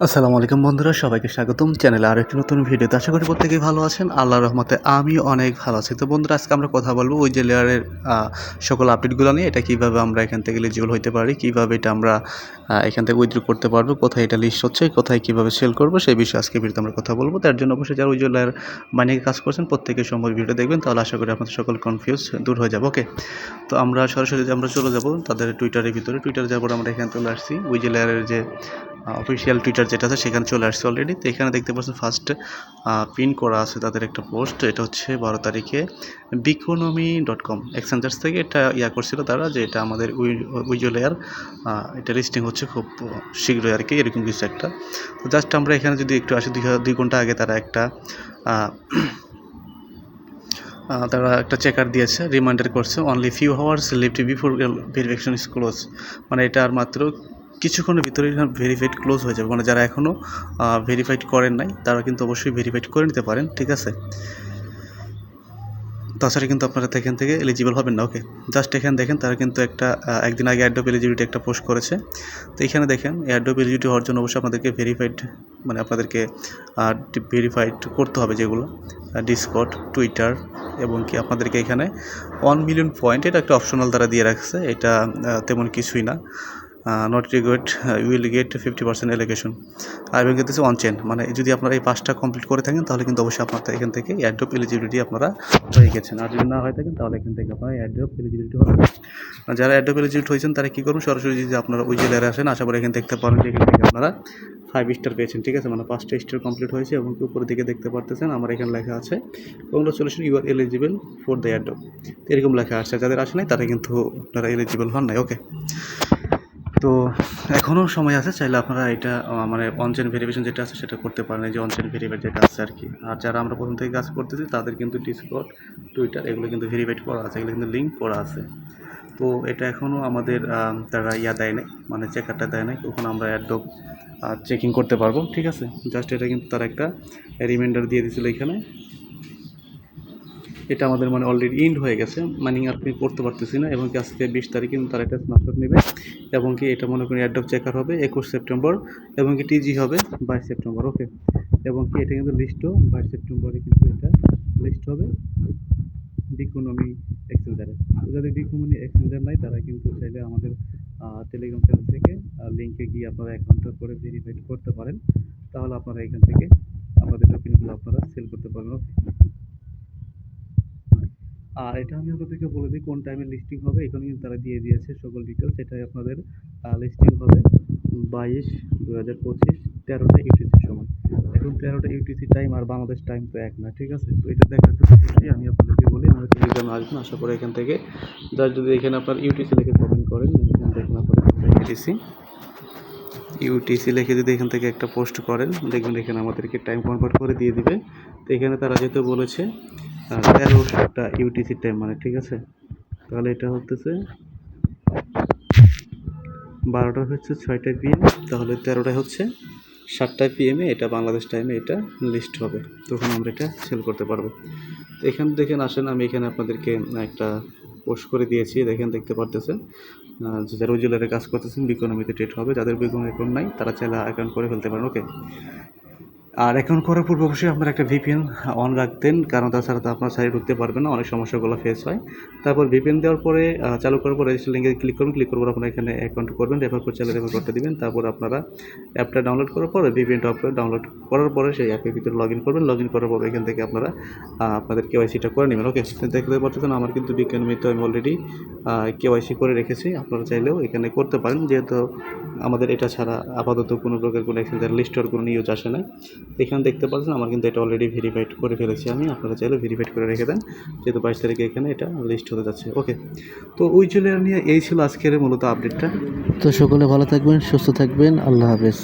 আসসালামু আলাইকুম বন্ধুরা, সবাইকে স্বাগতম। চ্যানেলে আর একটি নতুন ভিডিওতে আশা করি প্রত্যেকেই ভালো আছেন। আল্লাহর রহমতে আমি অনেক ভালো আছি। তো বন্ধুরা, আজকে আমরা কথা বলব ওই যে লেয়ারের সকল আপডেটগুলো নিয়ে। এটা কীভাবে আমরা এখান থেকে এলিজিবল হতে পারি, কীভাবে এটা আমরা এখান থেকে উইথড্র করতে পারব, কোথায় এটা লিস্ট হচ্ছে, কোথায় কীভাবে সেল করব, সেই বিষয়ে আজকে ভিডিওতে আমরা কথা বলব। তার জন্য অবশ্যই যারা ওই যে লেয়ার মাইনিং কাজ করছেন, প্রত্যেকের সময় ভিডিও দেখবেন, তাহলে আশা করি আপনাদের সকল কনফিউজ দূর হয়ে যাবে ওকে তো আমরা সরাসরি আমরা চলে যাব, তাদের টুইটারের ভিতরে। টুইটার যাওয়ার পর আমরা এখান থেকে আসছি। ওই যে লেয়ারের যে অফিসিয়াল টুইটার যেটা আছে, সেখানে চলে আসছে অলরেডি তো এখানে দেখতে পাচ্ছেন ফার্স্ট পিন করা আছে তাদের একটা পোস্ট এটা হচ্ছে বারো তারিখে বিকোনমি ডট কম এক্সচেঞ্জার্স থেকে এটা ইয়া করছিল তারা যে এটা আমাদের উইজুয়ালেয়ার এটা লিস্টিং হচ্ছে খুব শীঘ্রই আর কি, এরকম কিছু একটা। তো জাস্ট আমরা এখানে যদি একটু আসি, দুই ঘণ্টা আগে তারা একটা তারা একটা চেকার দিয়েছে রিমাইন্ডার করছে only few hours left before verification is মানে এটা আর মাত্র কিছুক্ষণের ভিতরে ভেরিফাইড ক্লোজ হয়ে যাবে। মানে যারা এখনও ভেরিফাইড করেন নাই, তারা কিন্তু অবশ্যই ভেরিফাইড করে নিতে পারেন, ঠিক আছে? তাছাড়া কিন্তু আপনারা এখান থেকে এলিজিবল হবেন না ওকে জাস্ট এখানে দেখেন, তারা কিন্তু একটা একদিন আগে অ্যাডোপ এলিজিবিলিটি একটা পোস্ট করেছে। তো এখানে দেখেন অ্যাডোপ এলিজিবিলিটি হওয়ার জন্য অবশ্যই আপনাদেরকে ভেরিফাইড মানে আপনাদেরকে ভেরিফাইড করতে হবে যেগুলো ডিসকট টুইটার এবং কি আপনাদেরকে এখানে ওয়ান মিলিয়ন পয়েন্ট এটা একটা অপশনাল তারা দিয়ে রাখছে। এটা তেমন কিছুই না। Not regret will get fifty percent allegation আর এবং কিন্তু অন চেন মানে যদি আপনারা এই পাঁচটা কমপ্লিট করে থাকেন, তাহলে কিন্তু অবশ্যই আপনার এখান থেকে অ্যাড্রপ এলিজিবিলিটি আপনারা হয়ে গেছেন। আর যদি না হয়ে থাকেন, তাহলে এখান থেকে আপনারা অ্যাড্রপ এলিজিবিলিটি হবে। যারা অ্যাড্রপ এলিজিবিলিটি হয়েছেন, তারা কী করবেন? সরাসরি যদি আপনারা ওই জেলায় আসেন, আশা করি এখানে দেখতে পারেন যে এখান থেকে আপনারা ফাইভ স্টার পেয়েছেন, ঠিক আছে? মানে পাঁচটা স্টার কমপ্লিট হয়েছে এবং উপরের দিকে দেখতে পারতেছেন, আমার এখানে লেখা আছে congratulation you are eligible for the airdrop এরকম লেখা আসছে যাদের আসে নাই, তারা কিন্তু আপনারা এলিজিবল হন নাই ওকে তো এখনও সময় আছে, চাইলে আপনারা এটা মানে অনচেন ভেরিফিকেশন যেটা আছে সেটা করতে পারেন যে অনচেন ভেরিফাইড যেটা আছে আর কি। আর যারা আমরা প্রথম থেকে কাজ করতেছি, তাদের কিন্তু ডিসকট টুইটার এগুলো কিন্তু ভেরিফাইড করা আছে, এগুলো কিন্তু লিঙ্ক করা আছে। তো এটা এখনও আমাদের তারা ইয়া দেয় নাই মানে চেকারটা দেয় নাই, ওখানে আমরা অ্যাডব চেকিং করতে পারব, ঠিক আছে? জাস্ট এটা কিন্তু তারা একটা রিমাইন্ডার দিয়ে দিয়েছিল এখানে। এটা আমাদের মানে অলরেডি ইন্ড হয়ে গেছে। মানে আপনি করতে পারতেছি না এবং কি আজকে বিশ তারিখে কিন্তু তারা একটা স্ন্যাপশট নেবে এবং কি এটা মনে করি অ্যাডপ চেকার হবে একুশ সেপ্টেম্বর এবং কি টিজি হবে বাইশ সেপ্টেম্বর ওকে এবং কি এটা কিন্তু লিস্টও বাইশ সেপ্টেম্বরে কিন্তু এটা লিস্ট হবে বিকোনমি এক্সচেঞ্জারে যাদের বিকোনমি এক্সচেঞ্জার নাই, তারা কিন্তু চাইলে আমাদের টেলিগ্রাম চ্যানেল থেকে লিঙ্কে গিয়ে আপনারা অ্যাকাউন্টটা করে ভেরিফাইড করতে পারেন। তাহলে আপনারা এখান থেকে আপনাদের টোকেনগুলো আপনারা সেল করতে পারবেন আর এটা আমি আপনাদেরকে বলে দিই, কোন টাইমে লিস্টিং হবে, এখানে কিন্তু তারা দিয়ে দিয়েছে সকল ডিটেলস এটাই আপনাদের লিস্টিং হবে বাইশ দু হাজার পঁচিশ, তেরোটা ইউটিসির সময় এখন তেরোটা ইউটিসি টাইম আর বাংলাদেশ টাইম তো এক না, ঠিক আছে? তো এটা দেখার জন্য আমি আপনাদেরকে বলি আমাদের টেলিগ্রামে আসবেন আশা করি এখান থেকে যার যদি এখানে আপনার ইউটিসি লিখে কমেন্ট করেন এখান থেকে আপনার ইউটিসি ইউটিসি লিখে যদি এখান থেকে একটা পোস্ট করেন, দেখবেন এখানে আমাদেরকে টাইম কনভার্ট করে দিয়ে দিবে। তো এখানে তারা যেহেতু বলেছে তেরোটা ইউটিসি টাইম মানে ঠিক আছে? তাহলে এটা হতেছে বারোটা হচ্ছে ছয়টা পিএম তাহলে তেরোটা হচ্ছে সাতটা পিএমে এটা বাংলাদেশ টাইমে এটা লিস্ট হবে। তখন আমরা এটা সেল করতে পারব। তো এখানে দেখেন, আসেন, আমি এখানে আপনাদেরকে একটা পোস্ট করে দিয়েছি। দেখেন, দেখতে পারতেছেন যারা উজ্জ্বলের কাজ করতেছেন বিকোনমিতে ট্রেড হবে, যাদের বিকোন অ্যাকাউন্ট নাই, তারা চাইলে অ্যাকাউন্ট করে ফেলতে পারেন ওকে আর অ্যাকাউন্ট করার পূর্বে অবশ্যই আপনারা একটা ভিপিএন অন রাখতেন, কারণ তাছাড়া তো আপনার সাইডে ঢুকতে পারবেন না, অনেক সমস্যাগুলো ফেস হয়। তারপর ভিপিএন দেওয়ার পরে চালু করার পরে রেজিস্টার লিঙ্কে ক্লিক করবেন ক্লিক করার পর আপনারা এখানে অ্যাকাউন্ট করবেন রেফার কোড চাইলে রেফার করতে দিবেন, তারপর আপনারা অ্যাপটা ডাউনলোড করার পরে ভিপিএনটা আপনারা ডাউনলোড করার পরে সেই অ্যাপের ভিতরে লগ ইন করবেন লগ ইন করার পরে এখান থেকে আপনারা আপনাদের কেওয়াইসিটা করে নেবেন। ওকে দেখতে পাচ্ছেন আমার কিন্তু বিজ্ঞানমিত আমি অলরেডি কেওয়াইসি করে রেখেছি, আপনারা চাইলেও এখানে করতে পারেন। যেহেতু আমাদের এটা ছাড়া আপাতত কোনো প্রকার কোনো এক্সচেঞ্জার লিস্টের কোনো নিউজ আসে না এখানে দেখতে পাচ্ছেন, আমার কিন্তু এটা অলরেডি ভেরিফাইড করে ফেলেছি আমি। আপনারা চাইলে ভেরিফাইড করে রেখে দেন, যেহেতু বাইশ তারিখে এখানে এটা লিস্ট হতে যাচ্ছে। ওকে তো ওই জন্য নিয়ে এই ছিল আজকের মূলত আপডেটটা তো সকলে ভালো থাকবেন, সুস্থ থাকবেন, আল্লাহ হাফেজ।